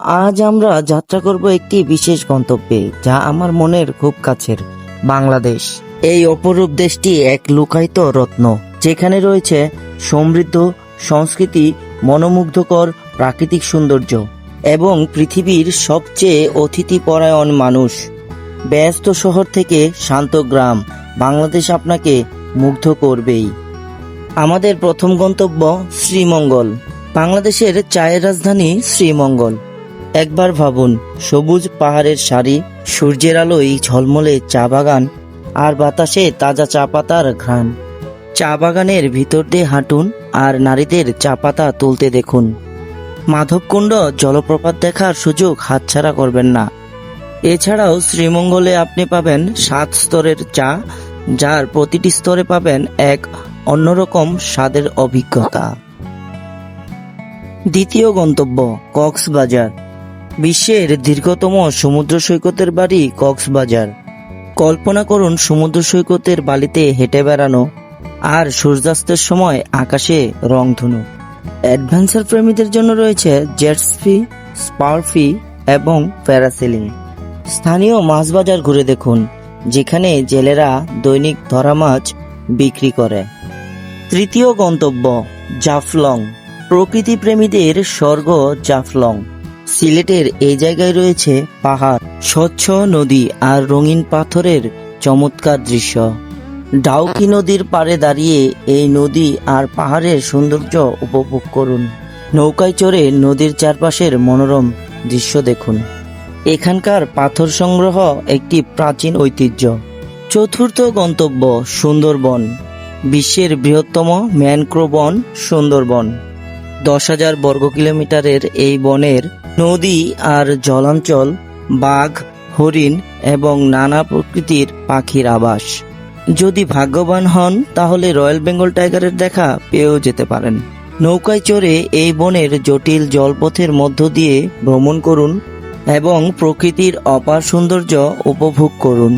আজ আমরা যাত্রা করব একটি বিশেষ গন্তব্যে, যা আমার মনের খুব কাছের, বাংলাদেশ। এই অপরূপ দেশটি এক লুকায়িত রত্ন, যেখানে রয়েছে সমৃদ্ধ সংস্কৃতি, মনোমুগ্ধকর প্রাকৃতিক সৌন্দর্য, এবং পৃথিবীর সবচেয়ে অতিথিপরায়ণ মানুষ। ব্যস্ত শহর থেকে শান্ত গ্রাম, বাংলাদেশ আপনাকে মুগ্ধ করবেই। আমাদের প্রথম গন্তব্য শ্রীমঙ্গল, বাংলাদেশের চায়ের রাজধানী শ্রীমঙ্গল। একবার ভাবুন, সবুজ পাহাড়ের সারি, সূর্যের আলোয় ঝলমলে চা বাগান আর বাতাসে তাজা চা পাতার ঘ্রাণ। চা বাগানের ভিতর দিয়ে হাঁটুন আর নারীদের চা পাতা তুলতে দেখুন। মাধবকুণ্ড জলপ্রপাত দেখার সুযোগ হাতছাড়া করবেন না। এছাড়াও শ্রীমঙ্গলে আপনি পাবেন সাত স্তরের চা, যার প্রতিটি স্তরে পাবেন এক অন্যরকম স্বাদের অভিজ্ঞতা। দ্বিতীয় গন্তব্য কক্সবাজার। বিশ্বের দীর্ঘতম সমুদ্র সৈকতের বাড়ি কক্সবাজার। কল্পনা করুন সমুদ্র সৈকতের বালিতে হেঁটে বেড়ানো আর সূর্যাস্তের সময় আকাশে রংধনু। অ্যাডভেঞ্চার প্রেমীদের জন্য রয়েছে জেটসফি স্পারফি এবং প্যারাসেলিং। স্থানীয় মাছ বাজার ঘুরে দেখুন, যেখানে জেলেরা দৈনিক ধরা মাছ বিক্রি করে। তৃতীয় গন্তব্য জাফলং। প্রকৃতি প্রেমীদের স্বর্গ জাফলং। সিলেটের এই জায়গায় রয়েছে পাহাড়, স্বচ্ছ নদী আর রঙিন পাথরের চমৎকার দৃশ্য। ডাউকি নদীর পাড়ে দাঁড়িয়ে এই নদী আর পাহাড়ের সৌন্দর্য উপভোগ করুন। নৌকায় চড়ে নদীর চারপাশের মনোরম দৃশ্য দেখুন। এখানকার পাথর সংগ্রহ একটি প্রাচীন ঐতিহ্য। চতুর্থ গন্তব্য সুন্দরবন, বিশ্বের বৃহত্তম ম্যানগ্রোভ বন সুন্দরবন। দশ হাজার বর্গ কিলোমিটারের এই বনের নদী আর জলাঞ্চল, বাঘ, হরিণ এবং নানা প্রকৃতির পাখির আবাস। যদি ভাগ্যবান হন, তাহলে রয়্যাল বেঙ্গল টাইগারের দেখা পেয়েও যেতে পারেন। নৌকায় চড়ে এই বনের জটিল জলপথের মধ্য দিয়ে ভ্রমণ করুন এবং প্রকৃতির অপার সৌন্দর্য উপভোগ করুন।